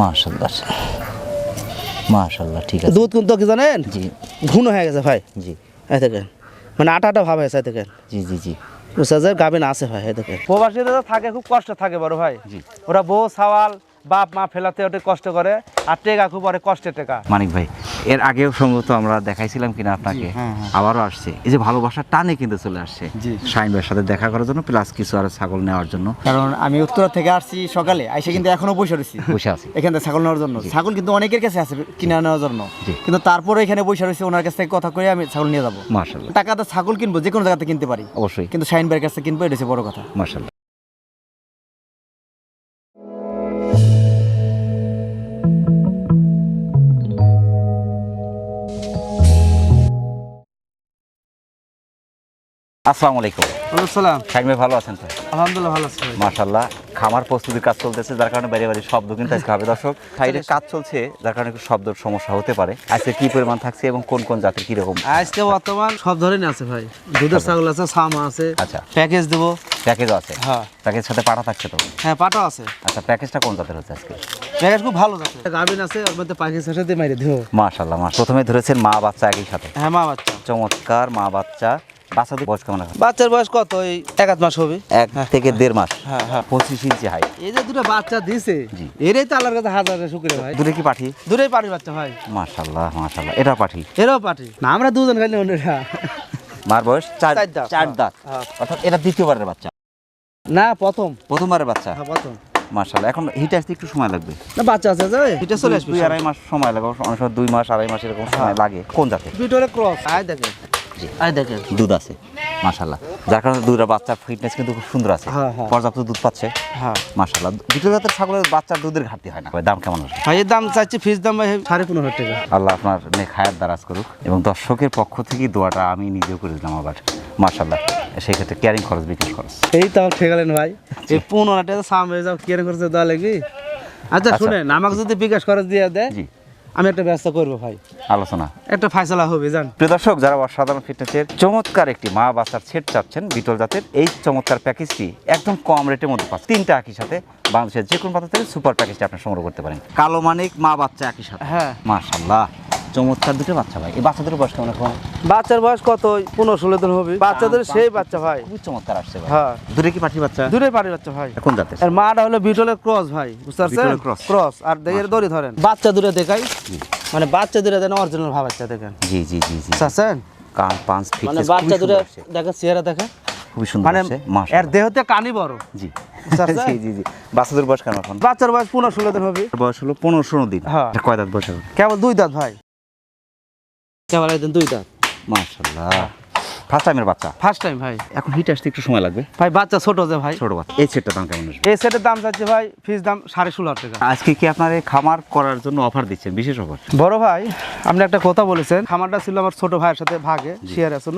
মাশাল্লাহ মাশাল্লাহ ঠিক আছে। দুধ কিন্তু কি জানেন? জি। ঘুণ হয়ে গেছে ভাই। জি। এই দেখেন মানে আটা আটা ভাব হয়েছে দেখেন। জি জি জি। যায় গাবিন আছে ভাই হ্যাঁ দেখেন। প্রবাসীরা থাকে খুব কষ্ট থাকে বড় ভাই। জি। ওরা বউ সাওয়াল বাপ মা ফেলাতে ওটা কষ্ট করে আর টেকা খুব অনেক কষ্টের টেকা। মানিক ভাই এর আগেও সম্ভবত আমরা দেখাইছিলাম কিনা আপনাকে। আবারও আসছে। এই যে ভালোবাসার টানে কিন্তু চলে আসছে। শাহিন ভাইয়ের সাথে দেখা করার জন্য প্লাস কিছু আর ছাগল নেওয়ার জন্য। কারণ আমি উত্তরা থেকে আসছি সকালে আইসে কিন্তু এখনও বসে রয়েছি। বসে আছি। এখান থেকে ছাগল নেওয়ার জন্য। ছাগল কিন্তু অনেকের কাছে আছে কিনা নেওয়ার জন্য। কিন্তু তারপরে এখানে বসে রয়েছে ওনার কাছ থেকে কথা করে আমি ছাগল নিয়ে যাব। মাশাল্লাহ টাকাতে ছাগল কিনবো যে কোনো জায়গাতে কিনতে পারি। অবশ্যই। কিন্তু শাহিন ভাইয়ের কাছে কিনবো এটা হচ্ছে বড় কথা। মাশাল্লাহ আসসালামু আলাইকুম। ভালো আছেন তো? আলহামদুলিল্লাহ ভালো আছে খামার প্রস্তুতির কাজ চলতেছে যার কারণে বাইরে বাইরে শব্দ কিন্তু আজকে হবে। দর্শক সাইডের কাজ চলছে যার কারণে একটু শব্দের সমস্যা হতে পারে। আজকে কি পরিমাণ থাকছে এবং কোন কোন জাতের কীরকম? আজকে বর্তমান সব ধরনের আছে ভাই। দুধের ছাগল আছে সামা আছে আচ্ছা। প্যাকেজ দেবো। প্যাকেজ আছে? হ্যাঁ। প্যাকেজ সাথে থাকছে তো? হ্যাঁ পাটা আছে। আচ্ছা প্যাকেজটা কোন জাতের হচ্ছে আজকে? প্যাকেজ খুব ভালো যাচ্ছে গাবিন আছে ওর মধ্যে পাখির সাথে মাইরে দিও মাশাল্লাহ মাস প্রথমে ধরেছেন মা বাচ্চা একই সাথে। হ্যাঁ মা বাচ্চা। চমৎকার মা বাচ্চা। বাচ্চাদের বয়স কেমন বাচ্চার বয়স কত? ওই এক আধ মাস হবে। এক থেকে দেড় মাস। হ্যাঁ হ্যাঁ। পঁচিশ ইঞ্চি হাই এই যে দুটো বাচ্চা দিছে এরাই তো আল্লাহর কাছে হাজার শুক্রিয়া ভাই। দূরে কি পাঠি? দূরেই পাটি বাচ্চা ভাই। মাশাল্লাহ মাশাল্লাহ এটা পাঠি? এরাও পাটি না আমরা দুজন খালি অন্যরা। মার বয়স চার চার দাঁত, হ্যাঁ। হ্যাঁ। অর্থাৎ এটা দ্বিতীয়বারের বাচ্চা? না প্রথম। প্রথমবারের বাচ্চা? হ্যাঁ প্রথম। মাশাল্লাহ এখন হিট আসতে একটু সময় লাগবে। না বাচ্চা আছে যে। এটা চলে আসবে দুই আড়াই মাস সময় লাগে। অনেক সময় দুই মাস আড়াই মাস এরকম সময় লাগে। কোন জাতের? ভিতরে ক্রস আয় দেখেন। দেখেন। দুধ আছে মাশাল্লাহ যার কারণে দুইটা বাচ্চার ফিটনেস কিন্তু খুব সুন্দর আছে। হ্যাঁ, হ্যাঁ। পর্যাপ্ত দুধ পাচ্ছে হ্যাঁ। মাশাল্লাহ দ্বিতীয় জাতের ছাগলের বাচ্চার দুধের ঘাটতি হয় না। ভাই, দাম কেমন আসবে? ভাই এর দাম চাচ্ছি ফিস দাম ভাই সাড়ে পনেরো টাকা। আল্লাহ আপনার নেক হায়াত দারাজ করুক এবং দর্শকের পক্ষ থেকে দোয়াটা আমি নিজেও করে দিলাম আবার মাশাল্লাহ সেই ক্ষেত্রে ক্যারিং খরচ বিকাশ খরচ। এই তো ঠিক গেলেন ভাই। এই পনেরো টাকা সামনে যাও কেন করছে দেওয়া লাগবে। আচ্ছা আচ্ছা। শুনেন আমাকে যদি বিকাশ খরচ দিয়ে দেয় জি। আমি একটা ব্যবস্থা করব ভাই। আলোচনা। একটা ফাইসলা হবে জান। প্রিয় দর্শক যারা অসাধারণ ফিটনেসের চমৎকার একটি মা বাচ্চার সেট চাচ্ছেন বিটল জাতের এই চমৎকার প্যাকেজটি একদম কম রেটের মধ্যে পাচ্ছেন। তিনটা একই সাথে বাংলাদেশের যে কোনো পাতা থেকে সুপার প্যাকেজটি আপনি সংগ্রহ করতে পারেন। কালো মানিক মা বাচ্চা একই সাথে। হ্যাঁ। মাশাল্লাহ চমৎকার দুটো বাচ্চা ভাই। এই বাচ্চাদের বয়স কেমন এখন? বাচ্চার বয়স কত? পনেরো ষোলো দিন হবে। বাচ্চাদের সেই বাচ্চা ভাই। খুবই চমৎকার আসছে ভাই। হ্যাঁ। দূরে কি পাঠি বাচ্চা? দূরে পারি বাচ্চা ভাই। কোন জাতের আর মাটা হলো বিটলের ক্রস ভাই বুঝতে পারছেন? ক্রস। আর দেখে দড়ি ধরেন। বাচ্চা দূরে দেখাই। মানে বাচ্চা দূরে দেন অরিজিনাল ভাব বাচ্চা দেখেন। জি জি জি জি। চাচ্ছেন কান পাঁচ ফিট মানে বাচ্চা দূরে দেখে চেহারা দেখে খুবই সুন্দর মানে এর দেহতে কানি বড়। জি। জি জি জি। বাচ্চাদের বয়স কেমন এখন? বাচ্চার বয়স পনেরো ষোলো দিন হবে। বয়স হলো পনেরো ষোলো দিন। হ্যাঁ। কয় দাঁত বয়স কেবল দুই দাঁত ভাই। কেবল একদিন দুই দাঁত। মাশাল্লাহ। ফার্স্ট টাইমের বাচ্চা? ফার্স্ট টাইম ভাই। এখন হিট আসতে একটু সময় লাগবে? ভাই বাচ্চা ছোট যে ভাই। ছোট বাচ্চা। এই সেটটা দাম কেমন আসবে? এই সেটের দাম চাচ্ছে ভাই ফিস দাম সাড়ে ষোলো হাজার টাকা। আজকে কি আপনার এই খামার করার জন্য অফার দিচ্ছেন? বিশেষ অফার বড় ভাই আপনি একটা কথা বলেছেন। খামারটা ছিল আমার ছোট ভাইয়ের সাথে ভাগে শেয়ার আছে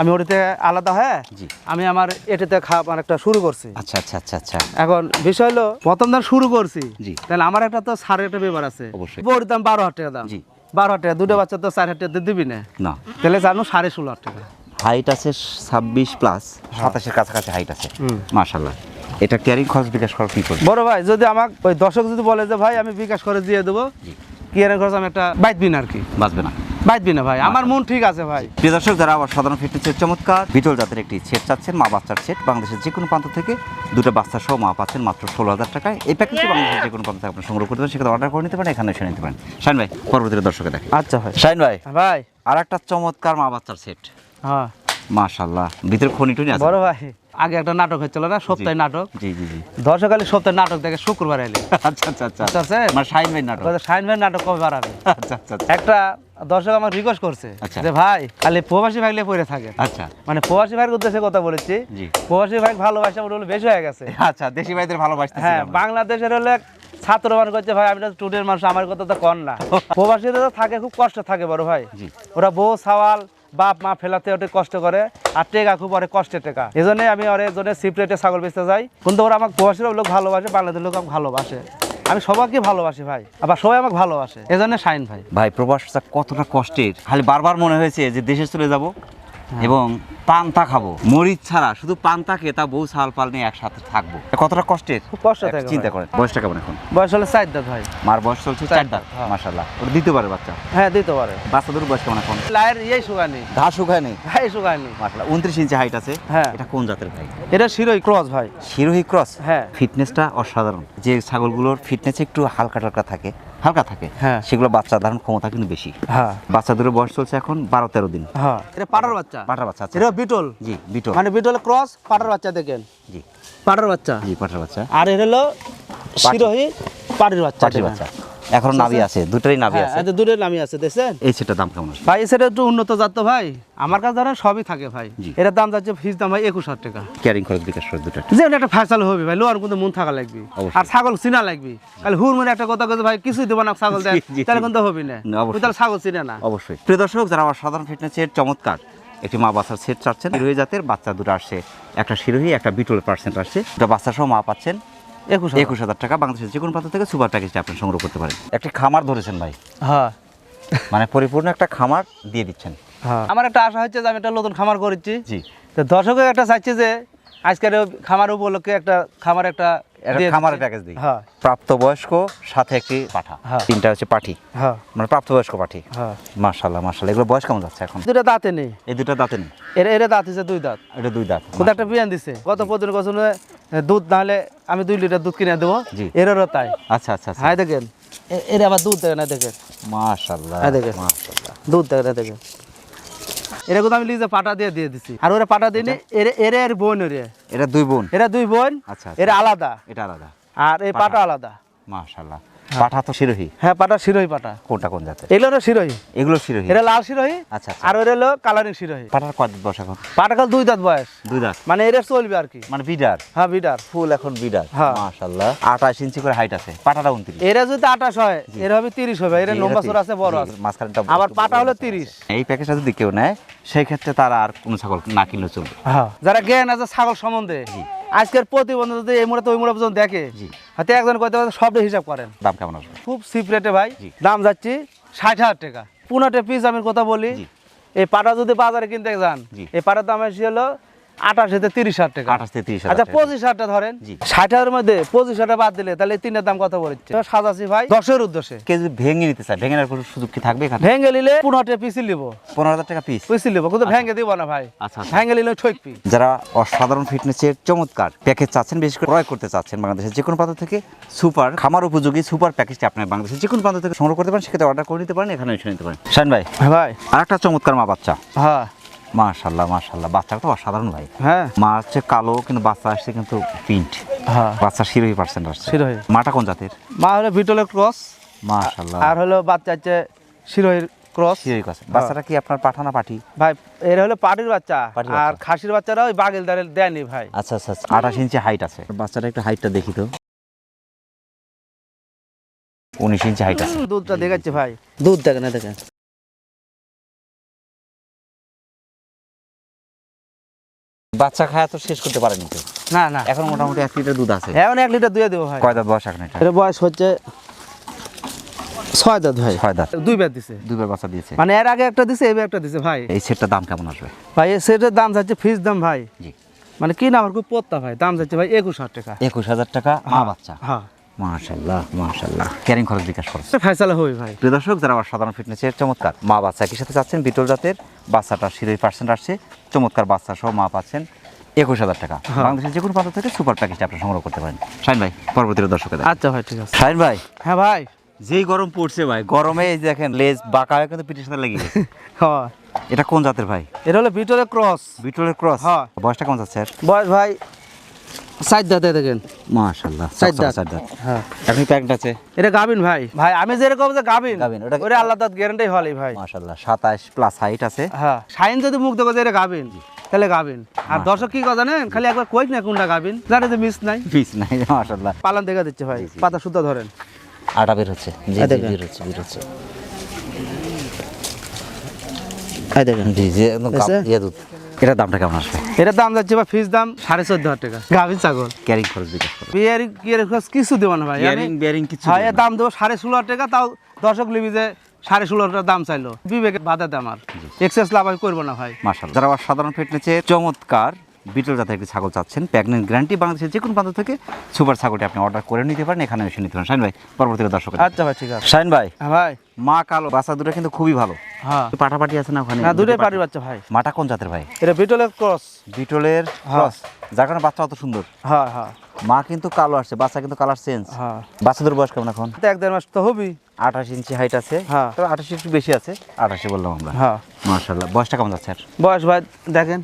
আমি ওটিতে আলাদা হ্যাঁ জি। আমি আমার এটাতে খাবার একটা শুরু করছি। আচ্ছা আচ্ছা আচ্ছা আচ্ছা। এখন বিষয় হলো প্রথম দাম শুরু করছি। জি। তাহলে আমার একটা তো সাড়ে একটা ব্যাপার আছে। অবশ্যই। বড়ির দাম বারো হাজার টাকা দাম। জি। বারো টাকা দুটো বাচ্চা তো চার হাজার টাকা দিবি না? না। তাহলে জানো সাড়ে ষোলো টাকা। হাইট আছে ছাব্বিশ প্লাস সাতাশের কাছাকাছি হাইট আছে। মাশাল্লাহ এটা ক্যারিং খরচ বিকাশ করা কি করবে? বড় ভাই যদি আমাকে ওই দর্শক যদি বলে যে ভাই আমি বিকাশ করে দিয়ে দেবো। জি। কি এর খরচ আমি একটা বাইতবি না আর কি। বাঁচবে না। বাইতবি না ভাই আমার মন ঠিক আছে ভাই। প্রিয় দর্শক যারা আবার সাধারণ ফিটনেসের চমৎকার বিটল জাতের একটি সেট চাচ্ছেন মা বাচ্চার সেট বাংলাদেশের যে কোনো প্রান্ত থেকে দুটো বাচ্চা সহ মা পাচ্ছেন মাত্র ষোলো হাজার টাকায়। এই প্যাকেজটি বাংলাদেশের যে কোনো প্রান্ত থেকে আপনি সংগ্রহ করতে পারেন সেখানে অর্ডার করে নিতে পারেন এখানে এসে নিতে পারেন। শাইন ভাই পরবর্তীতে দর্শকে দেখে। আচ্ছা ভাই। শাইন ভাই ভাই। আর একটা চমৎকার মা বাচ্চার সেট। হ্যাঁ। মাশাল্লাহ ভিতরে খনি টনি আছে। বড় ভাই। আগে একটা নাটক হচ্ছিল না সপ্তাহে নাটক। জি জি জি। দর্শক খালি সপ্তাহে নাটক দেখে শুক্রবার এলে আচ্ছা আচ্ছা আচ্ছা। পারছেন? মানে শাইন ভাই নাটক সাইন ভাই নাটক কবে বাড়াবে আচ্ছা আচ্ছা আচ্ছা। একটা দর্শক আমার রিকোয়েস্ট করছে আচ্ছা। যে ভাই খালি প্রবাসী ভাইলে পড়ে থাকে। আচ্ছা। মানে প্রবাসী ভাইয়ের উদ্দেশ্যে কথা বলেছি। প্রবাসী ভাই ভালোবাসা ওটা বেশি হয়ে গেছে। আচ্ছা দেশি ভাইদের ভালোবাসতেছি হ্যাঁ বাংলাদেশের হলে ছাত্র মানুষ করছে ভাই আমি তো স্টুডেন্ট মানুষ আমার কথা তো কর না। প্রবাসীরা তো থাকে খুব কষ্ট থাকে বড় ভাই। ওরা বউ সাওয়াল বাপ, মা ফেলাতে ওটা কষ্ট করে, আর টেকা খুব অনেক কষ্টের টেকা। এই জন্যই আমি ওর সিপ সিপ্রেটে ছাগল বেচতে যাই। কিন্তু ওরা আমাকে প্রবাসীর লোক ভালোবাসে, বাংলাদেশের লোক আমাকে ভালোবাসে। আমি সবাইকে ভালোবাসি ভাই, আবার সবাই আমাকে ভালোবাসে। এই জন্য শাইন ভাই। ভাই প্রবাসটা কতটা কষ্টের? খালি বারবার মনে হয়েছে যে দেশে চলে যাব। এবং পান্তা খাব। মরিচ ছাড়া শুধু পান্তা খেয়ে তা বউ ছাল পাল নিয়ে একসাথে থাকব। কতটা কষ্টের? খুব কষ্ট থাকে চিন্তা। করেন। বয়সটা কেমন এখন? বয়স হলে চার দাঁত ভাই। মার বয়স চলছে চার দাঁত হ্যাঁ। মাসাল্লাহ ওটা দ্বিতীয়বারের বাচ্চা? হ্যাঁ দিতে পারে। বাচ্চাদের বয়স কেমন এখন? লায়ের ইয়েই শুকায়নি। ঘাস শুকায় নেই ভাই শুকায়নি। মাসাল্লাহ উনত্রিশ ইঞ্চি হাইট আছে। হ্যাঁ। এটা কোন জাতের ভাই? এটা শিরোই ক্রস ভাই। শিরোহী ক্রস? হ্যাঁ। ফিটনেসটা অসাধারণ। যে ছাগলগুলোর ফিটনেস একটু হালকা টালকা থাকে হালকা থাকে হ্যাঁ। সেগুলো বাচ্চা ধারণ ক্ষমতা কিন্তু বেশি। হ্যাঁ। বাচ্চাদের বয়স চলছে এখন বারো তেরো দিন। হ্যাঁ। এটা পাটার বাচ্চা? পাটার বাচ্চা এটা বিটল? জি বিটল। মানে বিটল ক্রস পাটার বাচ্চা দেখেন। জি। পাটার বাচ্চা? জি পাটার বাচ্চা। আর এর হলো শিরোহি পাটির বাচ্চা পাটির বাচ্চা। এখন নাভি আছে দুটারই নাভি হ্যাঁ আছে। এতে দূরে নামি আছে দেখছেন? এই সেটার দাম কেমন ভাই সেটা একটু উন্নত জাত তো ভাই। আমার কাছে ধরেন সবই থাকে ভাই। জি। এটার দাম যাচ্ছে ফিস দাম ভাই একুশ হাজার টাকা। ক্যারিং খরচ বিকাশ খরচ দুটা যে একটা ফ্যাসাল হবে ভাই লোয়ার কিন্তু মন থাকা লাগবে। আর ছাগল চিনা লাগবে। তাহলে হুর মনে একটা কথা কথা ভাই কিছুই দেবো না ছাগল জি, তাহলে কিন্তু হবে না। না, তাহলে ছাগল চিনে না। অবশ্যই। প্রিয় দর্শক যারা আমার সাধারণ ফিটনেসের চমৎকার একটি মা বাচ্চার সেট চাচ্ছেন শিরোহী জাতের বাচ্চা দুটো আসছে। একটা শিরোহী একটা বিটল পার্সেন্ট আসছে। দুটো বাচ্চা সহ মা পাচ্ছেন একুশ একুশ হাজার টাকা বাংলাদেশের যে কোনো প্রান্ত থেকে সুপার প্যাকেজটা আপনি সংগ্রহ করতে পারেন। একটি খামার ধরেছেন ভাই। হ্যাঁ। মানে পরিপূর্ণ একটা খামার দিয়ে দিচ্ছেন। হ্যাঁ। আমার একটা আশা হচ্ছে যে আমি একটা নতুন খামার করেছি। জি। তো দর্শকের একটা চাইছে যে আজকের খামার উপলক্ষে একটা খামার একটা খামারের প্যাকেজ দিই। হ্যাঁ। প্রাপ্তবয়স্ক সাথে একটি পাঠা। হ্যাঁ। তিনটা হচ্ছে পাঠি। হ্যাঁ। মানে প্রাপ্তবয়স্ক পাঠি। হ্যাঁ। মাশাল্লাহ মাশাল্লাহ এগুলো বয়স কেমন যাচ্ছে এখন? দুটা দাঁতে নেই। এই দুটো দাঁতে নেই? এর এর দাঁত হচ্ছে দুই দাঁত। এটা দুই দাঁত। কোথাও একটা বিয়ান দিছে। গত পদিন গছনে দুধ না হলে আমি দুই লিটার দুধ কিনে দেবো। জি। এরও তাই। আচ্ছা আচ্ছা হ্যাঁ দেখেন। এর আবার দুধ দেখেন না দেখেন। মাশাল্লাহ দেখেন। মাশাল্লাহ দুধ দেখেন না দেখেন। এরা কিন্তু আমি লিজে পাটা দিয়ে দিয়ে দিছি। আর ওরা পাটা দিই এর এর এর বোন ওরে। এরা দুই বোন? এরা দুই বোন আচ্ছা, আচ্ছা। এরা আলাদা। এটা আলাদা। আর এই পাটা। আলাদা। মাশাল্লাহ পাঠা তো শিরোহী? হ্যাঁ পাটা শিরোহি পাটা কোনটা কোন জাতের? এগুলো হলো শিরোহি। এগুলো শিরোহী। এরা লাল শিরোহি আচ্ছা আচ্ছা। আর ওরা হলো কালারিং শিরোহি। পাঠার কয় বয়স এখন? পাটা কাল দুই দাঁত বয়স। দুই দাঁত। মানে এরা চলবে আর কি। মানে বিডার? হ্যাঁ বিডার। ফুল এখন বিডার। হ্যাঁ। মাশাল্লাহ আঠাশ ইঞ্চি করে হাইট আছে। পাটাটা উনত্রিশ। এরা যদি আঠাশ হয় এর হবে তিরিশ হবে। এর নম্বর আছে বড় আছে। মাঝখানটা আবার পাটা হলো আছে। তিরিশ। এই প্যাকেজটা যদি কেউ নেয় সেই ক্ষেত্রে তারা আর কোনো ছাগল না কিনলে চলবে। হ্যাঁ। যারা জ্ঞান আছে ছাগল সম্বন্ধে আজকের প্রতিবন্ধ যদি এই মুহূর্তে ওই মুহূর্তে পর্যন্ত দেখে জি। হয়তো একজন কয়তে সব হিসাব করেন। দাম কেমন আসবে? খুব চিপ রেটে ভাই দাম যাচ্ছি ষাট হাজার টাকা। পনেরোটা পিস আমি কথা বলি এই পাটা যদি বাজারে কিনতে যান। এই পাটার দাম এসে হলো আঠাশ থেকে তিরিশ হাজার টাকা। আঠাশ থেকে তিরিশ আচ্ছা হাজার টাকা। পঁচিশ হাজারটা ধরেন। ষাট হাজারের মধ্যে পঁচিশ হাজার বাদ দিলে তাহলে তিনটার দাম কত পড়ছে? সাজাছি ভাই। দশের উদ্দেশ্যে। যদি ভেঙে নিতে চায় ভেঙে কোনো সুযোগ কি থাকবে ভেঙে নিলে পনেরোটা পিসি নিব। পনেরো হাজার টাকা পিস পিসি নিব কিন্তু ভেঙে দিব না ভাই। আচ্ছা আচ্ছা। ভেঙে নিলে ঠকবি যারা অসাধারণ ফিটনেসের চমৎকার প্যাকেজ চাচ্ছেন বিশেষ করে ক্রয় করতে চাচ্ছেন বাংলাদেশের যে কোনো প্রান্ত থেকে সুপার খামার উপযোগী সুপার প্যাকেজটি আপনার বাংলাদেশের যে কোনো প্রান্ত থেকে সংগ্রহ করতে পারেন সেক্ষেত্রে অর্ডার করে নিতে পারেন এখানে এসে নিতে পারেন। শাইন ভাই হ্যাঁ ভাই। আর একটা চমৎকার মা বাচ্চা। হ্যাঁ। মাশাল্লাহ মাশাল্লাহ বাচ্চাটা তো অসাধারণ ভাই। হ্যাঁ। মা হচ্ছে কালো কিন্তু বাচ্চা আসছে কিন্তু পিঙ্ক হ্যাঁ। বাচ্চা শিরোহী পার্সেন্ট আসছে। শিরোহী। মাটা কোন জাতের? মা হলো ভিটোলের ক্রস মাশাল্লাহ আর হলো বাচ্চা হচ্ছে শিরোহির ক্রস শিরোহী পার্সেন্ট বাচ্চাটা কি আপনার পাঠানা পাঠি? ভাই এর হলো পাটির বাচ্চা। আর খাসির বাচ্চারা ওই বাগেল দাঁড়ে দেয়নি ভাই। আচ্ছা আচ্ছা আচ্ছা। আঠাশ ইঞ্চি হাইট আছে। বাচ্চাটা একটু হাইটটা দেখি তো। উনিশ ইঞ্চি হাইট আছে। দুধটা দেখাচ্ছে ভাই। দুধ দেখেন দেখেন। বাচ্চা খায় তো শেষ করতে পারেনি তো না না। এখন মোটামুটি এক লিটার দুধ আছে। এখন এক লিটার দুয়ে দেবো ভাই। কয় দাঁত বয়স এখন এটা? এর বয়স হচ্ছে ছয় দাঁত ভাই। ছয় দাঁত। দুই বেদ দিছে। দুইবার বাচ্চা দিয়েছে। মানে এর আগে একটা দিছে এবার একটা দিছে ভাই। এই সেটটার দাম কেমন আসবে? ভাই এই সেটের দাম যাচ্ছে ফিজ দাম ভাই। জি। মানে কি না আমার খুব পত্তা ভাই। দাম যাচ্ছে ভাই একুশ হাজার টাকা। একুশ হাজার টাকা মা বাচ্চা। হ্যাঁ। মাশাল্লাহ মাশাল্লাহ ক্যারিং খরচ বিকাশ খরচ। ফাইসালা হই ভাই। প্রিয় দর্শক যারা আমার সাধারণ ফিটনেসের চমৎকার মা বাচ্চা একই সাথে চাচ্ছেন বিটল জাতের বাচ্চাটা শিরোই পার্সেন্ট আসছে চমৎকার বাচ্চা সহ মা পাচ্ছেন একুশ হাজার টাকা। হ্যাঁ। বাংলাদেশের যে কোনো প্রান্ত থেকে সুপার প্যাকেজটা আপনি সংগ্রহ করতে পারেন। শাইন ভাই পরবর্তীতে দর্শকের আচ্ছা ভাই ঠিক আছে। শাইন ভাই। হ্যাঁ ভাই। যেই গরম পড়ছে ভাই গরমে এই দেখেন লেজ বাঁকা হয়ে কিন্তু পিঠের সাথে লেগে গেছে। হ্যাঁ। এটা কোন জাতের ভাই? এটা হলো ভিটোরের ক্রস। বিটলের ক্রস? হ্যাঁ। বয়সটা কেমন যাচ্ছে বয়স ভাই সাইড দাঁতে দেখেন। মাশাল্লাহ চার দাঁত। চার দাঁত। হ্যাঁ। এখন প্যাকেট আছে? এটা গাবিন ভাই। ভাই আমি যেরকম যে গাবিন গাভিন, ওটা- ওরে আল্লাহ দাঁত গ্যারান্টি হলি ভাই। মাশাল্লাহ সাতাশ প্লাস হাইট আছে। হ্যাঁ সাইন যদি মুখ দেখো যে এটা গাবিন তাহলে গাবিন। আর দর্শক কি কথা জানেন? খালি একবার কইক না কোনটা গাবিন জানে যে মিস নাই। পিস নাই মাশাল্লাহ পালন দেখা দিচ্ছে ভাই পাতা সুতা ধরেন। আটা বের হচ্ছে। জি জি, দেখেন। বের হচ্ছে বের হচ্ছে। এই দেখেন। জি জি একদম কাপ- এসে? দুধ। এটার দামটা কেমন আসবে? এটার দাম যাচ্ছে বা ফিস দাম সাড়ে চোদ্দ হাজার টাকা। গাভীর ছাগল। ক্যারিং খরচ বিকাশ খরচ বিয়ারি কিয়ারি খরচ কিছু দেবো না ভাই। বিয়ারিং বিয়ারিং কিছু হ্যাঁ এর দাম দেবো সাড়ে ষোলো হাজার টাকা তাও দর্শক লিবি যে সাড়ে টাকা দাম চাইলো। বিবেকে বাধা দাম আর এক্সেস লাভ আমি করব না ভাই। মাসাল যারা সাধারণ ফিটনেসে চমৎকার বিটল জাতের একটি ছাগল চাচ্ছেন। প্রেগনেন্ট গ্যারান্টি বাংলাদেশের যে কোনো প্রান্ত থেকে সুপার ছাগলটি আপনি অর্ডার করে নিতে পারেন। এখানে এসে নিতে পারেন। শাইন ভাই পরবর্তীতে দর্শক আচ্ছা ভাই ঠিক আছে। শাইন ভাই হ্যাঁ ভাই। মা কালো বাচ্চা দুটো কিন্তু খুবই ভালো। হ্যাঁ। পাটাপাটি আছে না ওখানে? না দুটোই পাটির বাচ্চা ভাই। মাটা কোন জাতের ভাই? এটা বিটলের ক্রস। বিটলের হ্যাঁ। ক্রস। যার কারণে বাচ্চা অত সুন্দর। হ্যাঁ হ্যাঁ। মা কিন্তু কালো আসছে বাচ্চা কিন্তু কালার চেঞ্জ। হ্যাঁ। বাচ্চাদের বয়স কেমন এখন? তো এক দেড় মাস তো হবি আঠাশ ইঞ্চি হাইট আছে। হ্যাঁ। আঠাশ একটু বেশি আছে। আঠাশে বললাম আমরা। হ্যাঁ। মার্শাল্লাহ বয়সটা কেমন যাচ্ছে আর বয়স ভাই দেখেন।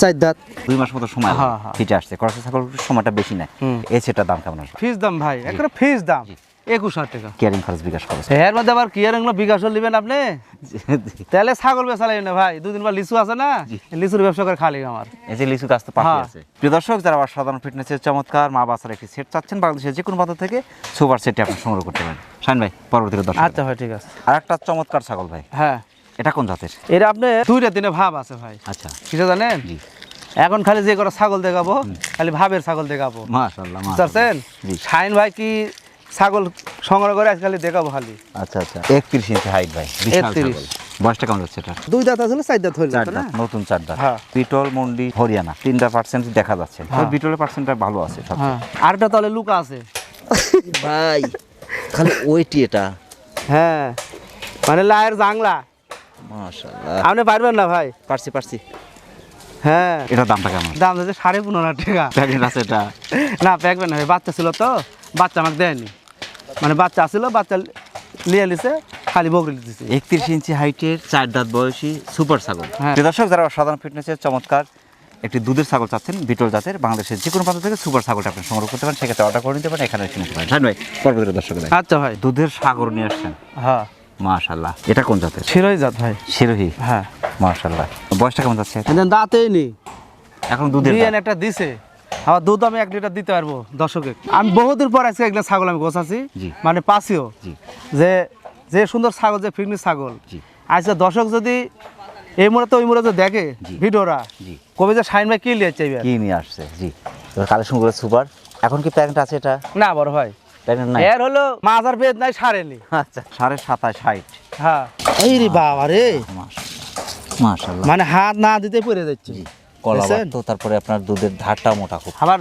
চার দাঁত। দুই মাস মতো সময় হ্যাঁ, হ্যাঁ। আসছে ক্রসের ছাগল সময়টা বেশি নেয়। এই দাম কেমন আসবে? দাম ভাই একটা ফিস দাম। একুশ হাজার টাকা। কেয়ারিং খরচ বিকাশ খরচ। এর মধ্যে আবার কি আর বিকাশ নেবেন আপনি? তাহলে ছাগল বেচালাই না ভাই। দুদিন পর লিচু আছে না? লিচুর ব্যবসা করে খালি আমার। এই যে লিচু গাছ তো পাখি হ্যাঁ। আছে। প্রিয় দর্শক যারা আবার সাধারণ ফিটনেসের চমৎকার মা বাচ্চার একটি সেট চাচ্ছেন বাংলাদেশের যে কোনো প্রান্ত থেকে সুপার সেটটি আপনি সংগ্রহ করতে পারেন। শাইন ভাই পরবর্তীতে দর্শক আচ্ছা ভাই ঠিক আছে। আর একটা চমৎকার ছাগল ভাই। হ্যাঁ। এটা কোন জাতের? এটা আপনি দুইটা দিনে ভাব আছে ভাই। আচ্ছা। কিসে জানেন? জি। এখন খালি যে করে ছাগল দেখাবো খালি ভাবের ছাগল দেখাবো। মাশাআল্লাহ বুঝতে পারছেন জি। ভাই কি ছাগল সংগ্রহ করে আজকাল দেখাবো খালি? আচ্ছা আচ্ছা। একত্রিশ ইঞ্চি হাইট ভাই বিশাল 31 ছাগল। বয়সটা কেমন যাচ্ছে এটা? দুই দাঁত আছে চার দাঁত হইল চার না? দাঁত, নতুন চার দাঁত। হ্যাঁ। পিটল মন্ডি হরিয়ানা তিনটা পার্সেন্ট দেখা যাচ্ছে। হ্যাঁ। বিটলের পার্সেন্টটা ভালো আছে সব হ্যাঁ। আরেকটা তাহলে লুকা আছে। ভাই খালি ওইটি এটা। হ্যাঁ। মানে লায়ের জাংলা। মাশাআল্লাহ। আপনি পারবেন না ভাই? পারছি পারছি। হ্যাঁ। এটার দামটা কেমন? দাম সাড়ে পনেরো হাজার টাকা। প্যাকেট আছে এটা? না প্যাকবেন না ভাই বাচ্চা ছিল তো বাচ্চা আমাকে দেয়নি। মানে বাচ্চা ছিল বাচ্চা নিয়ে নিছে খালি বকরি দিচ্ছে একত্রিশ ইঞ্চি হাইটের চার দাঁত বয়সী সুপার ছাগল। হ্যাঁ। দর্শক যারা সাধারণ ফিটনেসের চমৎকার একটি দুধের ছাগল চাচ্ছেন বিটল জাতের বাংলাদেশের যে কোনো প্রান্ত থেকে সুপার ছাগলটা আপনি সংগ্রহ করতে পারেন সেক্ষেত্রে অর্ডার করে নিতে পারেন এখানে এসে নিতে পারেন। হ্যাঁ ভাই পরবর্তী দর্শক আচ্ছা ভাই। দুধের সাগর নিয়ে আসছেন। হ্যাঁ। মাশাল্লাহ এটা কোন জাতের? শিরোই জাত ভাই। শিরোহী? হ্যাঁ। মাশাল্লাহ বয়সটা কেমন যাচ্ছে? দাঁতেই নেই। এখন দুধের দাম। একটা দিছে। আমার দুধ আমি এক লিটার দিতে পারব দর্শকে আমি বহুদিন পর আজকে এগুলো ছাগল আমি গোছাছি জি। মানে পাছিও জি। যে যে সুন্দর ছাগল যে ফিটনি ছাগল। জি। আজকে দর্শক যদি এই মুহূর্তে ওই মুহূর্তে দেখে জি। ভিডিওরা জি। কবে যে শাইন ভাই কি লিয়ে চাইবে কি নিয়ে আসছে? জি। কালেকশন করে সুপার। এখন কি প্যাকেট আছে এটা? না বড় ভাই। নাই। এর হলো মাজার বেদ নাই সারেনি। আচ্ছা সাড়ে সাতাশ হাইট হ্যাঁ। এই রে বাবা রে। মাশাল্লাহ মানে হাত না দিতে পড়ে যাচ্ছে। জি কলা তো তারপরে আপনার দুধের ধারটা মোটা খুব। আবার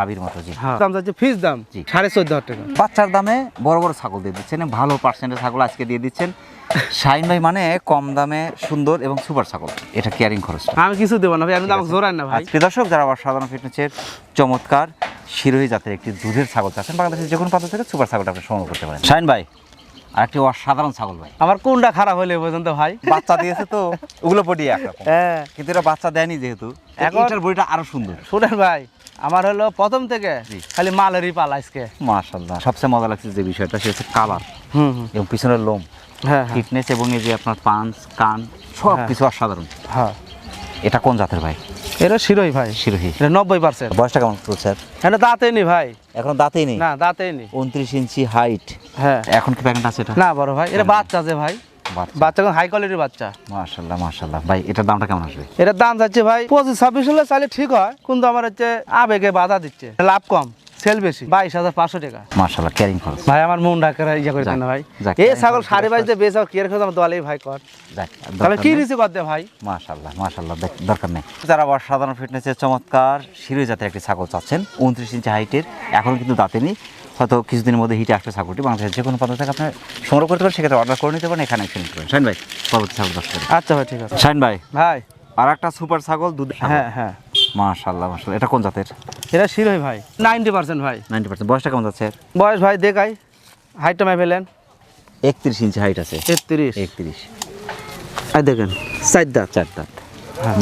গাভীর মতো জি। দাম যাচ্ছে ফিস দাম। সাড়ে চোদ্দ হাজার টাকা। বাচ্চার দামে বড় বড় ছাগল দিয়ে দিচ্ছেন ভালো পার্সেন্টের ছাগল আজকে দিয়ে দিচ্ছেন। শাইন ভাই মানে কম দামে সুন্দর এবং সুপার ছাগল। এটা কেয়ারিং খরচটা। আমি কিছু দেবো না ভাই আমি আমাকে জোরান না ভাই। দর্শক যারা আবার সাধারণ ফিটনেসের চমৎকার শিরোহী জাতের একটি দুধের ছাগল চাচ্ছেন বাংলাদেশের যে কোনো প্রান্ত থেকে সুপার ছাগলটা আপনি সংগ্রহ করতে পারেন। শাইন ভাই আর একটি অসাধারণ ছাগল ভাই। আমার কোনটা খারাপ হলে পর্যন্ত ভাই? বাচ্চা দিয়েছে তো ওগুলো বডি একরকম হ্যাঁ। কিন্তু এটা বাচ্চা দেয়নি যেহেতু। এখন- এটার বডিটা আরও সুন্দর। শুনেন ভাই আমার হলো প্রথম থেকে খালি মালেরই পাল আজকে। মাশাল্লাহ সবচেয়ে মজা লাগছে যে বিষয়টা সেটা হচ্ছে কালার হুম হুম। এবং পিছনের লোম। ফিটনেস এবং এই যে আপনার পাঞ্চ কান সব কিছু অসাধারণ। হ্যাঁ। এটা কোন জাতের ভাই? এটা শিরোই ভাই। শিরোহী এটা নব্বই পার্সেন্ট বয়সটা কেমন চলছে স্যার? এটা দাঁতেই নি ভাই। এখন দাঁতেই নেই? না দাঁতেই নেই। উনত্রিশ ইঞ্চি হাইট হ্যাঁ। এখন কি প্যাকেট আছে এটা? না বড় ভাই। এটা বাচ্চা আছে ভাই। বাচ্চা। হাই কোয়ালিটির বাচ্চা। মাশাল্লাহ মাশাল্লাহ ভাই এটার দামটা কেমন আসবে? এটার দাম যাচ্ছে ভাই পঁচিশ ছাব্বিশ হলে চাইলে ঠিক হয়। কিন্তু আমার হচ্ছে আবেগে বাধা দিচ্ছে। লাভ কম। সেল বেশি। বাইশ হাজার পাঁচশো টাকা। মাশাল্লাহ ক্যারিং খরচ। ভাই আমার মন ডাকে ইয়ে করে না ভাই। যাক, এই ছাগল সাড়ে করে বাইশে বেশ কি রেখে আমার দলেই ভাই কর। তাহলে কি নেই। রিসি করতে ভাই? মাশাল্লাহ মাশাল্লাহ দেখ দরকার নেই। যারা আবার সাধারণ ফিটনেসের চমৎকার শিরোই জাতের একটি ছাগল চাচ্ছেন উনত্রিশ ইঞ্চি হাইটের এখন কিন্তু দাঁতেনি হয়তো কিছুদিনের মধ্যে হিটে আসবে ছাগলটি বাংলাদেশের যে কোনো পদ্ধতি থেকে আপনি সংগ্রহ করতে পারেন সেক্ষেত্রে অর্ডার করে নিতে পারেন এখানে নিতে পারেন। শাইন ভাই। পরবর্তী ছাগল আচ্ছা ভাই ঠিক আছে। শাইন ভাই ভাই। আর একটা সুপার ছাগল দুধ হ্যাঁ হ্যাঁ। মাশাল্লাহ মাশাল্লাহ এটা কোন জাতের? এটা শিরোই ভাই। নাইনটি পার্সেন্ট ভাই। Ninety percent. বয়সটা কেমন যাচ্ছে? বয়স ভাই দেখাই। হাইটটা মাই ফেলেন একত্রিশ ইঞ্চি হাইট আছে। তেত্রিশ একত্রিশ। এই দেখেন চার দাঁত। চার দাঁত।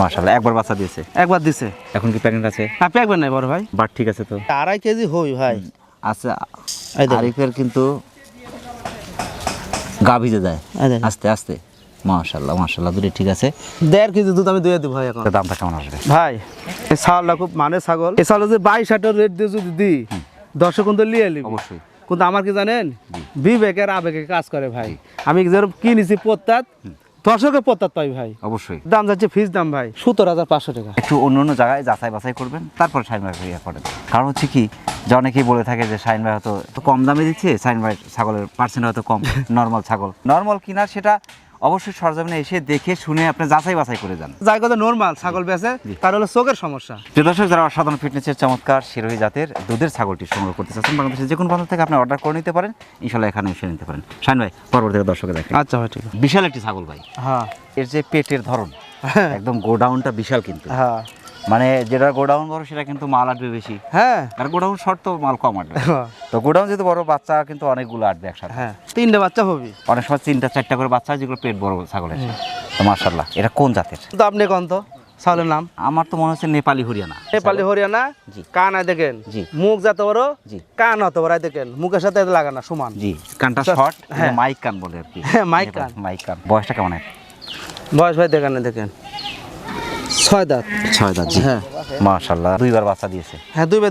মাশাল্লাহ একবার বাচ্চা দিয়েছে। একবার দিছে। এখন কি প্যাকেট আছে? হ্যাঁ প্যাকবেন নাই বড় ভাই। বাট ঠিক আছে তো। আড়াই কেজি হই ভাই। আচ্ছা আরিফের কিন্তু গা ভিজে যায়। আস্তে আস্তে। মাশাল্লাহ মাশাল্লাহ দুটো ঠিক আছে। দেড় কেজি দুধ আমি দিয়ে দেবো ভাই এখন। দামটা কেমন আসবে? ভাই এই ছাগলটা খুব মানে ছাগল। এই ছাগল যদি বাইশ হাটের রেট দিয়ে যদি দিই দর্শক কিন্তু লিয়ে নিবি। অবশ্যই। কিন্তু আমার কি জানেন? বিবেকের আবেগে কাজ করে ভাই। আমি যেরকম কিনেছি প্রত্যাত দর্শকের প্রত্যাত পাই ভাই। অবশ্যই। দাম যাচ্ছে ফিজ দাম ভাই সত্তর হাজার পাঁচশো টাকা। একটু অন্য অন্য জায়গায় যাচাই বাছাই করবেন তারপর সাইমার ইয়ে করেন কারণ হচ্ছে কি যে অনেকেই বলে থাকে যে শাইন ভাই হয়তো কম দামে দিচ্ছে শাইন ভাই ছাগলের পার্সেন্ট হয়তো কম নর্মাল ছাগল। নর্মাল কিনা সেটা অবশ্যই সরজমিনে এসে দেখে শুনে আপনি যাচাই বাছাই করে যান। যাই কথা নর্মাল ছাগল বেঁচে তার হলো চোখের সমস্যা। প্রিয় দর্শক যারা অসাধারণ ফিটনেসের চমৎকার শিরোহী জাতের দুধের ছাগলটি সংগ্রহ করতে চাচ্ছেন বাংলাদেশের যে কোনো প্রান্ত থেকে আপনি অর্ডার করে নিতে পারেন। ইনশাল্লাহ এখানে এসে নিতে পারেন। শাহিন ভাই পরবর্তীতে দর্শকে দেখেন। আচ্ছা ভাই ঠিক আছে। বিশাল একটি ছাগল ভাই। হ্যাঁ। এর যে পেটের ধরন একদম গোডাউনটা বিশাল কিন্তু। হ্যাঁ। মানে যেটা গোডাউন বড় সেটা কিন্তু মাল আটবে বেশি। হ্যাঁ। আর গোডাউন শর্ট তো মাল কম আসবে। তো গোডাউন যেহেতু বড় বাচ্চা কিন্তু অনেকগুলো আসবে একসাথে। হ্যাঁ তিনটে বাচ্চা হবে। অনেক সময় তিনটা চারটা করে বাচ্চা হয় যেগুলো পেট বড় ছাগলের তো মার্শাল্লাহ এটা কোন জাতের? তো আপনি কোন তো? ছাগলের নাম? আমার তো মনে হচ্ছে নেপালি হরিয়ানা। নেপালি হরিয়ানা? জি। কান আয় দেখেন। জি। মুখ যত বড় জি। কান অত বড় দেখেন। মুখের সাথে লাগানা সমান। জি কানটা শর্ট হ্যাঁ। মাইক কান বলে আর কি। হ্যাঁ, মাইক কান। মাইক কান। বয়সটা কেমন বয়স ভাই দেখেন না দেখেন। ছয় দাঁত। ছয় দাঁত হ্যাঁ। দুইবার বাচ্চা দিয়েছে। হ্যাঁ দুইবার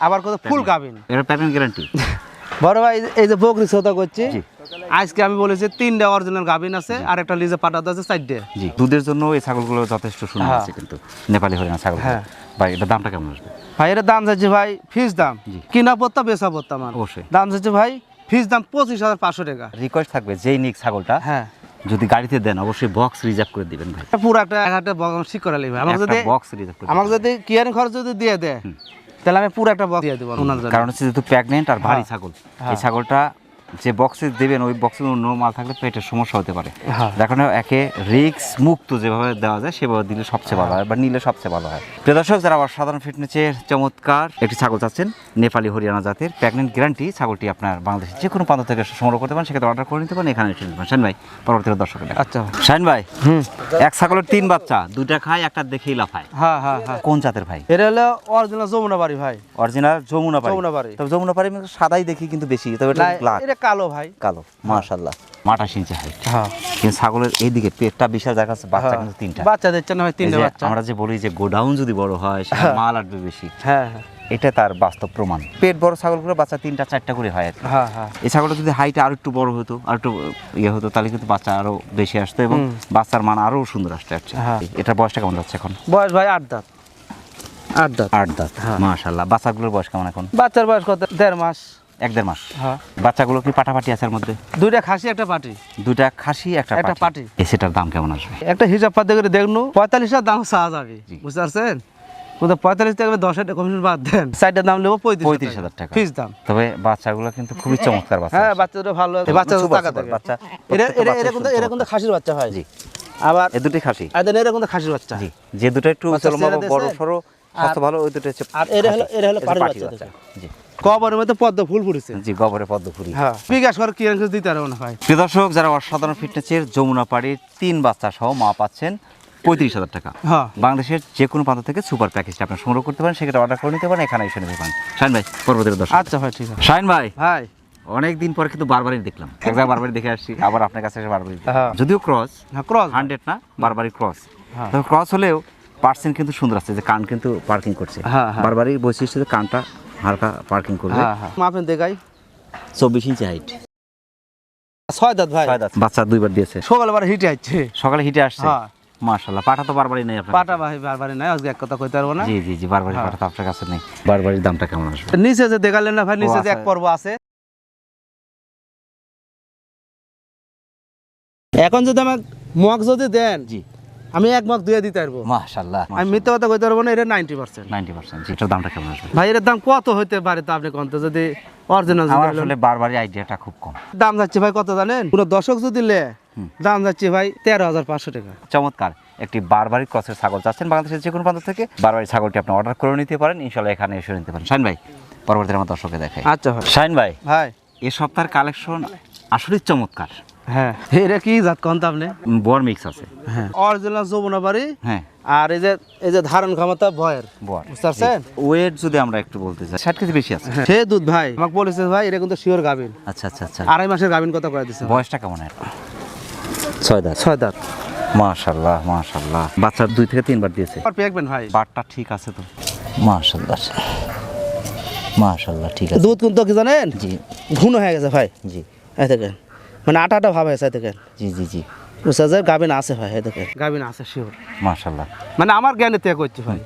আবার কত ফুল গাবিন এটা প্যাটার্ন গ্যারান্টি। বড় ভাই এই যে- বকরি করছি। আজকে আমি বলেছি তিনটা অরিজিনাল গাবিন আছে আর একটা লিজে আছে চারটে। জি দুধের জন্য এই ছাগলগুলো যথেষ্ট সুন্দর হ্যাঁ। আছে কিন্তু নেপালি হরিয়ানা ছাগল হ্যাঁ। ভাই এটা দামটা কেমন আসবে? ভাই এর দাম যাচ্ছে ভাই ফিস দাম। কিনা পড়তা বেচা পড়তা আমার অবশ্যই। দাম যাচ্ছে ভাই ফিস দাম পঁচিশ হাজার পাঁচশো টাকা। রিকোয়েস্ট থাকবে যেই নিক ছাগলটা। হ্যাঁ। যদি গাড়িতে দেন অবশ্যই বক্স রিজার্ভ করে দিবেন ভাই। পুরো একটা একটা বক্স ঠিক করে লাগবে। আমাকে যদি বক্স রিজার্ভ করে আমাকে যদি কিয়ারিং খরচ যদি দিয়ে দেয় তাহলে আমি পুরো একটা বক্স দিয়ে দেবো কারণ হচ্ছে যেহেতু প্রেগনেন্ট আর ভারী হ্যাঁ। ছাগল হ্যাঁ। এই ছাগলটা যে বক্সে দেবেন ওই বক্সে অন্য মাল থাকলে পেটের সমস্যা হতে পারে। হ্যাঁ। এখন একে রিক্স মুক্ত যেভাবে দেওয়া যায় সেভাবে দিলে সবচেয়ে ভালো হয় বা নিলে সবচেয়ে ভালো হয়। প্রিয় দর্শক যারা আবার সাধারণ ফিটনেসের চমৎকার একটি ছাগল চাচ্ছেন নেপালি হরিয়ানা জাতের প্রেগনেন্ট গ্যারান্টি ছাগলটি আপনার বাংলাদেশের যে কোনো প্রান্ত থেকে সংগ্রহ করতে পারেন সেক্ষেত্রে অর্ডার করে নিতে পারেন এখানে এসে নিতে শাইন ভাই পরবর্তীতে দর্শক আচ্ছা। শাইন ভাই হুম। এক ছাগলের তিন বাচ্চা দুইটা খায় একটা দেখেই লাফায়। হ্যাঁ হ্যাঁ হ্যাঁ। কোন জাতের ভাই? এটা হলো অরিজিনাল যমুনা বাড়ি ভাই। অরিজিনাল যমুনা পাড়ি যমুনা বাড়ি। তবে যমুনা বাড়ি সাদাই দেখি কিন্তু বেশি তবে এটা কালো ভাই। কালো সিনচে হাইট হ্যাঁ। কিন্তু ছাগলের এইদিকে পেটটা বিশাল দেখা যাচ্ছে বাচ্চা হ্যাঁ। কিন্তু তিনটা। বাচ্চা দিচ্ছে না ভাই এই বাচ্চা। আমরা যে বলি যে গোডাউন যদি বড় হয় সেটা হ্যাঁ। মাল বেশি। হ্যাঁ হ্যাঁ। এটা তার বাস্তব প্রমাণ। পেট বড় ছাগলগুলো বাচ্চা তিনটা চারটা করে হয় হ্যাঁ হ্যাঁ। এই ছাগলটা যদি হাইট আরও একটু বড় হতো আর একটু ইয়ে হতো তাহলে কিন্তু বাচ্চা আরও বেশি আসতো এবং বাচ্চার মান আরও সুন্দর আসতো। হ্যাঁ। এটার বয়সটা কেমন যাচ্ছে এখন? বয়স ভাই আট দাঁত। আট দাঁত। আট দাঁত হ্যাঁ। মাশাল্লাহ বাচ্চাগুলোর বয়স কেমন এখন? বাচ্চার বয়স কত? দেড় মাস। এক দেড় মাস। হ্যাঁ। বাচ্চাগুলো কি পাটাপাটি আছে এর মধ্যে? দুইটা খাসি একটা পাটি। দুইটা খাসি একটা একটা পাটি। সেটার দাম কেমন আসবে? একটা হিসাব পাতে করে দেখনু পঁয়তাল্লিশ দাম চাওয়া যাবে। বুঝতে পারছেন? পঁয়তাল্লিশ দশ হাজার কমিশন বাদ দেন। চারটার দাম নেব পঁয়ত্রিশ হাজার টাকা। ফিস দাম। তবে বাচ্চাগুলো কিন্তু খুবই চমৎকার বাচ্চা হ্যাঁ বাচ্চাটা ভালো বাচ্চা টাকা থাকে বাচ্চা। এটা কিন্তু খাসির বাচ্চা হয়। জি। আবার এ দুটোই খাসি। এদের এটা কিন্তু খাসির বাচ্চা। জি। যে দুটো একটু বড়। সরো স্বাস্থ্য ভালো ওই দুটো হচ্ছে আর এরা হলো- এরা হলো এই যে পাড়ির পাটি বাচ্চা জি। কবরের মধ্যে পদ্ম ফুল ফুটেছে। জি গবরে পদ্মপুরি হ্যাঁ বিকাশ করে কি দিতে পারব না ভাই? প্রিয় দর্শক যারা অসাধারণ ফিটনেসের যমুনা পাড়ির তিন বাচ্চা সহ মা পাচ্ছেন পঁয়ত্রিশ হাজার টাকা। হ্যাঁ। বাংলাদেশের যে কোনো প্রান্ত থেকে সুপার প্যাকেজটা সংগ্রহ করতে পারেন সেক্ষেত্রে অর্ডার করে নিতে পারেন এখানে এসে নিতে পারেন। শাইন ভাই দর্শক। আচ্ছা ভাই ঠিক আছে। শাইন ভাই ভাই। অনেক দিন পরে কিন্তু বারবারই দেখলাম। একবার বারবারই দেখে আসছি আবার আপনার কাছে এসে বারবারই হ্যাঁ। যদিও ক্রস ক্রস হান্ড্রেড না বারবারই ক্রস। ক্রস হলেও পার্সেন্ট কিন্তু সুন্দর আছে যে কান কিন্তু পার্কিং করছে। বারবারই বৈশিষ্ট্য যে কানটা হালকা পার্কিং করবে। হ্যাঁ হ্যাঁ। মাপেন দেখাই। চব্বিশ ইঞ্চি হাইট ছয় দাঁত ভাই। বাচ্চা দুইবার দিয়েছে। সকালবেলা হিটে আসছে। সকালে হিটে আসছে? হ্যাঁ। পাটা তো বারবারই নেই আপনার পাটা ভাই বারবারই নাই আজকে এক কথা কইতে পারব না। জি জি জি বারবারই হ্যাঁ। পাটা তো আপনার কাছে নেই। বারবারই দামটা কেমন আসবে? নিচে যে দেখালেন না ভাই নিচে যে এক পর্ব আছে। এখন যদি আমার মগ যদি দেন জি। আমি এক মগ দিয়ে দিতে পারব। মাশাল্লাহ আমি মিথ্যে কথা কইতে পারব না এটা নাইনটি পার্সেন্ট। নাইনটি পার্সেন্ট এটার দামটা কেমন আসবে? ভাই এর দাম কত হইতে পারে তো আপনি কন্ত যদি অরিজিনাল আমার আসলে বারবারই আইডিয়াটা খুব কম। দাম যাচ্ছে ভাই কত জানেন? পুরো দশক যদি লে দাম যাচ্ছে ভাই তেরো হাজার পাঁচশো টাকা। চমৎকার একটি বারবারি ক্রসের ছাগল চাচ্ছেন বাংলাদেশের যে কোনো প্রান্ত থেকে বারবারি ছাগলটি আপনি অর্ডার করে নিতে পারেন ইনশাল্লাহ এখানে এসে নিতে পারেন। শাইন ভাই পরবর্তীতে আমার দর্শকে দেখাই। আচ্ছা ভাই। শাইন ভাই ভাই। এ সপ্তাহের কালেকশন আসলেই চমৎকার। হ্যাঁ। এটা কি জাত কন্ত আপনি? বর মিক্স আছে। হ্যাঁ। অরিজিনাল যমুনা বাড়ি। হ্যাঁ। আর এই যে এই যে ধারণ ক্ষমতা ভয়ের বুঝতে পারছেন? ওয়েট যদি আমরা একটু বলতে চাই ষাট কেজি বেশি আছে। সে দুধ ভাই আমাকে বলেছে ভাই এটা কিন্তু শিওর গাবিন আচ্ছা আচ্ছা আচ্ছা। আড়াই মাসের গাবিন কথা করে দিচ্ছে বয়সটা কেমন হয় ছয় দাস ছয় দাঁত। মাশাল্লাহ মাশাল্লাহ। বাচ্চা দুই থেকে তিনবার দিয়েছে। আর পেকবেন ভাই। বারটা ঠিক আছে তো? মাশাল্লাহ। মাশাল্লাহ ঠিক আছে। দুধ কিন্তু কি জানেন? জি। ঘুণ হয়ে গেছে ভাই। জি। দেখেন। মানে আটা আটা ভাব হয়েছে দেখেন জি জি জি। যায় গাবিন আছে ভাই দেখেন গাবিন আছে শিওর মাশাল্লাহ মানে আমার জ্ঞানে ত্যাগ করছে ভাই।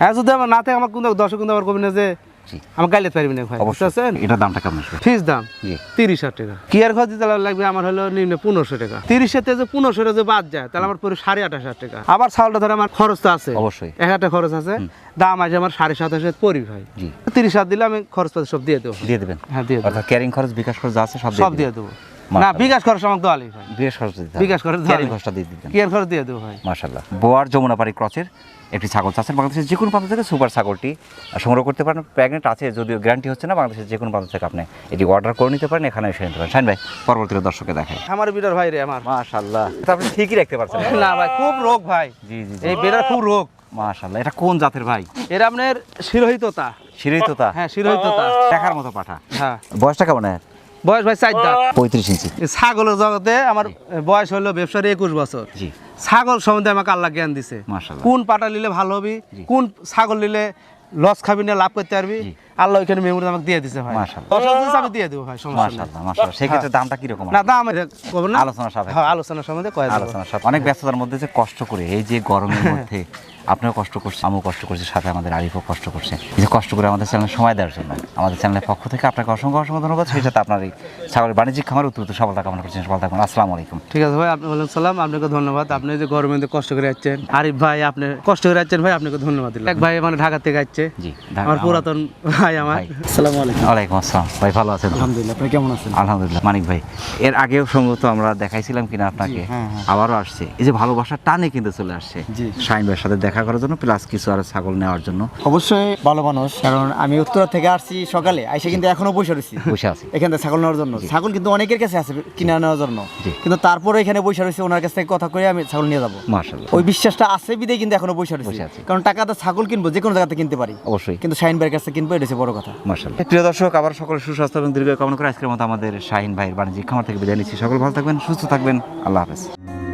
হ্যাঁ যদি আমার না থাকে আমার কিন্তু দর্শক কিন্তু আমার কবি না যে জি। আমার গাইলে পারবি না ভাই বুঝতে অবশ্যই। পারছেন এটার দামটা কেমন ফিস দাম। জি। তিরিশ হাজার টাকা। কিয়ার খরচ দিতে লাগবে? আমার হলো নিম্ন পনেরোশো টাকা। তিরিশের থেকে পনেরোশো টাকা বাদ যায় তাহলে আমার পুরো সাড়ে আঠাশ হাজার টাকা। আবার চাউলটা ধরে আমার খরচ তো আছে। অবশ্যই। এক হাজার খরচ আছে। দাম আছে আমার সাড়ে সাতাশ হাজার পরি ভাই। জি। তিরিশ হাজার দিলে আমি খরচ পাতি সব দিয়ে দেবো। দিয়ে দেবেন। হ্যাঁ দিয়ে দেবো। ক্যারিং খরচ বিকাশ খরচ যা আছে সব সব দিয়ে দেবো। না বিকাশ খরচ ভাই। বিকাশ খরচ দিতে বিকাশ খরচ দেওয়া খরচটা দিয়ে দিতেন। কিয়ার খরচ দিয়ে দেবো ভাই। মাশাল্লাহ বোয়ার যমুনাপাড়ি ক্রচের একটি ছাগল চাচ্ছেন বাংলাদেশের যে কোনো প্রান্ত থেকে সুপার ছাগলটি সংগ্রহ করতে পারেন। প্রেগনেন্ট আছে যদিও গ্যারান্টি হচ্ছে না বাংলাদেশের যে কোনো প্রান্ত থেকে আপনি এটি অর্ডার করে নিতে পারেন এখানে এসে নিতে পারেন। শাইন ভাই পরবর্তীতে দর্শকে দেখায় আমার বিটার ভাই রে আমার। মাশাল্লাহ আপনি ঠিকই রাখতে পারছেন না ভাই খুব রোগ ভাই। জি জি এই বেড়ার খুব রোগ। মাশাল্লাহ এটা কোন জাতের ভাই? এর আপনার শিরোহিততা। শিরিততা হ্যাঁ শিরোহিততা। দেখার মতো পাঠা। হ্যাঁ। বয়সটা কেমন এর? বয়স ভাই চার দাঁত পঁয়ত্রিশ ইঞ্চি। ছাগলের জগতে আমার বয়স হলো ব্যবসার একুশ বছর। জি। ছাগল সম্বন্ধে আমাকে আল্লাহ জ্ঞান দিছে। কোন পাটা নিলে ভালো হবি কোন ছাগল নিলে লস খাবি না লাভ করতে পারবি আল্লাহ ওইখানে মেমোরি আমাকে দিয়ে দিছে ভাই। মাশাআল্লাহ। আমি দিয়ে দেবো ভাই সমস্যা নেই। সেক্ষেত্রে দামটা কীরকম না দাম না। আলোচনা সাপেক্ষে। হ্যাঁ আলোচনা সম্বন্ধে কয়ে দেবো। আলোচনার অনেক ব্যস্ততার মধ্যে যে কষ্ট করে এই যে গরমের মধ্যে আপনিও কষ্ট করছেন আমিও কষ্ট করছি সাথে আমাদের আরিফও কষ্ট করছে। এই যে কষ্ট করে আমাদের চ্যানেলে সময় দেওয়ার জন্য আমাদের চ্যানেলের পক্ষ থেকে আপনাকে অসংখ্য অসংখ্য ধন্যবাদ। সেই সাথে আপনার এই ছাগলের বাণিজ্যিক খামার উত্তর সফলতা কামনা করছেন সফলতা কামনা আসসালামু আলাইকুম। ঠিক আছে ভাই আপনি বলেন সালাম আপনাকে ধন্যবাদ। আপনি যে মধ্যে কষ্ট করে যাচ্ছেন আরিফ ভাই আপনি কষ্ট করে যাচ্ছেন ভাই আপনাকে ধন্যবাদ দিলাম। এক ভাই মানে ঢাকা থেকে যাচ্ছে জি আমার পুরাতন ভাই আমার। ভাই। আসসালামু আলাইকুম। ওয়ালাইকুম আসসালাম। ভাই ভালো আছেন? আলহামদুলিল্লাহ আপনি কেমন আছেন? আলহামদুলিল্লাহ মানিক ভাই। এর আগেও সম্ভবত আমরা দেখাইছিলাম কিনা আপনাকে হ্যাঁ, হ্যাঁ। আবারও আসছে। এই যে ভালোবাসার টানে কিন্তু চলে আসছে জি। শাইন ভাইয়ের সাথে দেখা করার জন্য প্লাস কিছু আর ছাগল নেওয়ার জন্য। অবশ্যই ভালো মানুষ কারণ আমি উত্তরা থেকে আসছি সকালে আইসে কিন্তু এখনও বসে রয়েছি। বসে আছি। এখান থেকে ছাগল নেওয়ার জন্য। ছাগল কিন্তু অনেকের কাছে আছে কিনে নেওয়ার জন্য। কিন্তু তারপরে এখানে বসে রয়েছে ওনার কাছ থেকে কথা করে আমি ছাগল নিয়ে যাব। ওই বিশ্বাসটা আছে বিদায় কিন্তু এখনও বসে রয়েছে। বসে আছি। কারণ টাকাতে ছাগল কিনবো যে কোনো জায়গাতে কিনতে পারি। অবশ্যই। কিন্তু শাহিন ভাইয়ের কাছে কিনবো এটা হচ্ছে বড় কথা। মার্শাল্লাহ প্রিয় দর্শক আবার সকলের সুস্বাস্থ্য এবং দীর্ঘ কামনা করে আজকের মতো আমাদের শাহিন ভাইয়ের বাণিজ্যিক খামার থেকে বিদায় নিচ্ছি। সকল ভালো থাকবেন সুস্থ থাকবেন। আল্লাহ হাফেজ।